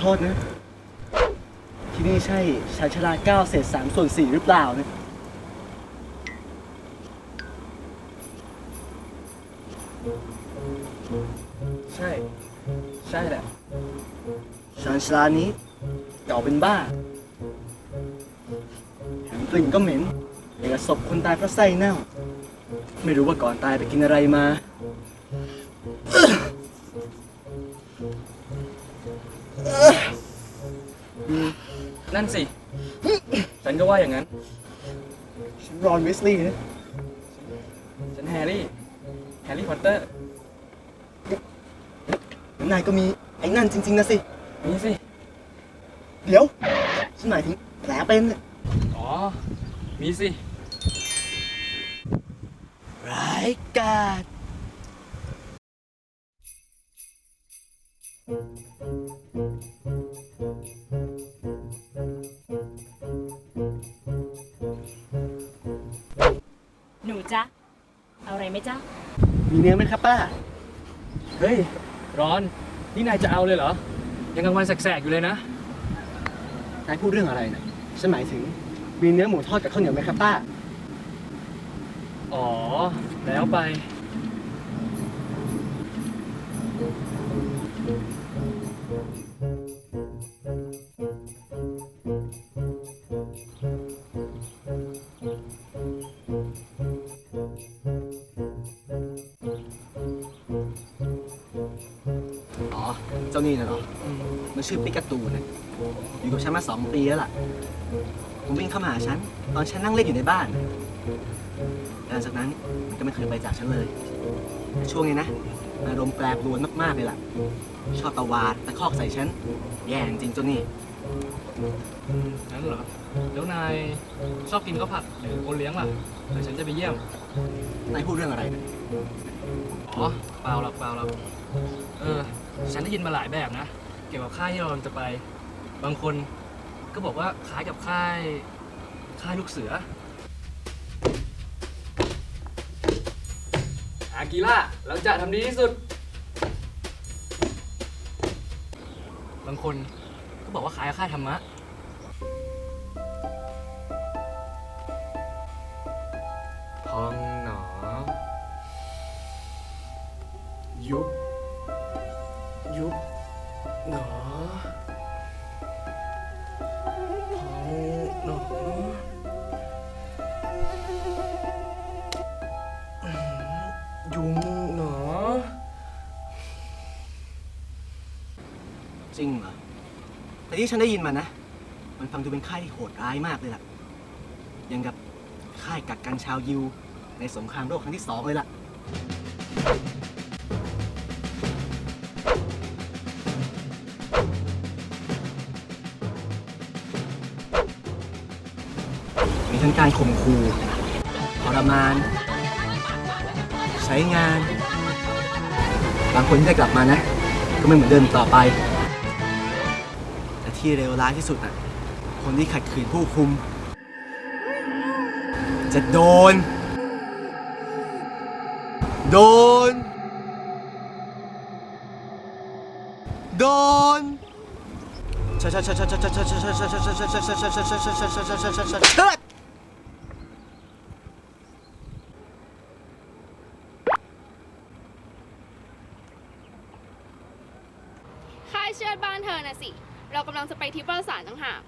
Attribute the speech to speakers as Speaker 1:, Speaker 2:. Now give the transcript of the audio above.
Speaker 1: 차네 ที่นี่ใช่ชายชราเก้าเศษสามส่วนสี่หรือเปล่าเนี่ยใช่ ใช่แหละชายชรานี้เก่าเป็นบ้าแถมกลิ่นก็เหม็นอย่างศพคนตายเพราะไส้เน่า ไม่รู้ว่าก่อนตายไปกินอะไรมา Mm.
Speaker 2: นั่นสิ ฉันก็ว่าอย่างนั้น
Speaker 1: ฉันรอนวิสลีย์นะ
Speaker 2: ฉันแฮร์รี่ แฮร์รี่พอตเตอร์
Speaker 1: นายก็มีไอ้นั่นจริง ๆนะสิ
Speaker 2: นี่สิ
Speaker 1: เดี๋ยว ฉันหมายถึงแผลเป็น
Speaker 2: อ๋อ มีสิไร้า
Speaker 1: ยกาจ
Speaker 3: ไหมจ๊ะ
Speaker 1: มีเนื้อไหมครับป้า
Speaker 2: เฮ้ย ร้อน นี่นายจะเอาเลยเหรอ ยังกลางวันแสกๆอยู่เลยนะ
Speaker 1: นายพูดเรื่องอะไรนะฉันหมายถึง มีเนื้อหมูทอดกับข้าวเหนียวไหมครับป้า
Speaker 2: อ๋อ แล้วไป
Speaker 1: เจ้านี่นะเนามันชื่อปิกาตูนะอยู่กับฉันมาสองปีแล้วล่ะมันวิ่งเข้ามาหาฉัน ตอนฉันนั่งเล่นอยู่ในบ้านหลังจากนั้นมันก็ไม่เคยไปจากฉันเลยช่วงนี้นะ อารมณ์แปรปรวนมากๆเลยล่ะ ชอบตะวาดตะคอกใส่ฉัน แย่จริงเจ้านี่
Speaker 2: นั้นเหรอ แล้วนายชอบกินข้าวผัดหรือโอเลี้ยงล่ะเดี๋ยวฉันจะไปเยี่ยม
Speaker 1: นายพูดเรื่องอะไร
Speaker 2: อ๋อ เปล่าหรอกเปล่าหรอกเออ ฉันได้ยินมาหลายแบบนะ เกี่ยวกับค่ายที่เราจะไป บางคนก็บอกว่าคล้ายกับค่ายค่ายลูกเสือ อากีล่าเราจะทำดีที่สุด บางคนก็บอกว่าคล้ายกับค่ายธรรมะ พอง
Speaker 1: ริงเหรอ แต่ที่ฉันได้ยินมานะ มันฟังดูเป็นค่ายที่โหดร้ายมากเลยล่ะ ยังกับค่ายกักกันชาวยิว ในสงครามโลกครั้งที่สองเลยล่ะ มีทั้งการข่มขู่ทรมาน ใช้งาน บางคนที่ได้กลับมานะ ก็ไม่เหมือนเดิมต่อไป ที่เลวร้ายที่สุดอะ คนที่ขัดขืนผู้คุม จะโดน โดน โดนชชชชชชชชชชชชชชชช
Speaker 4: ค่ายเชือดบ้านเธอน่ะสิ เรากำลังจะไปที่ประสานต่างหาก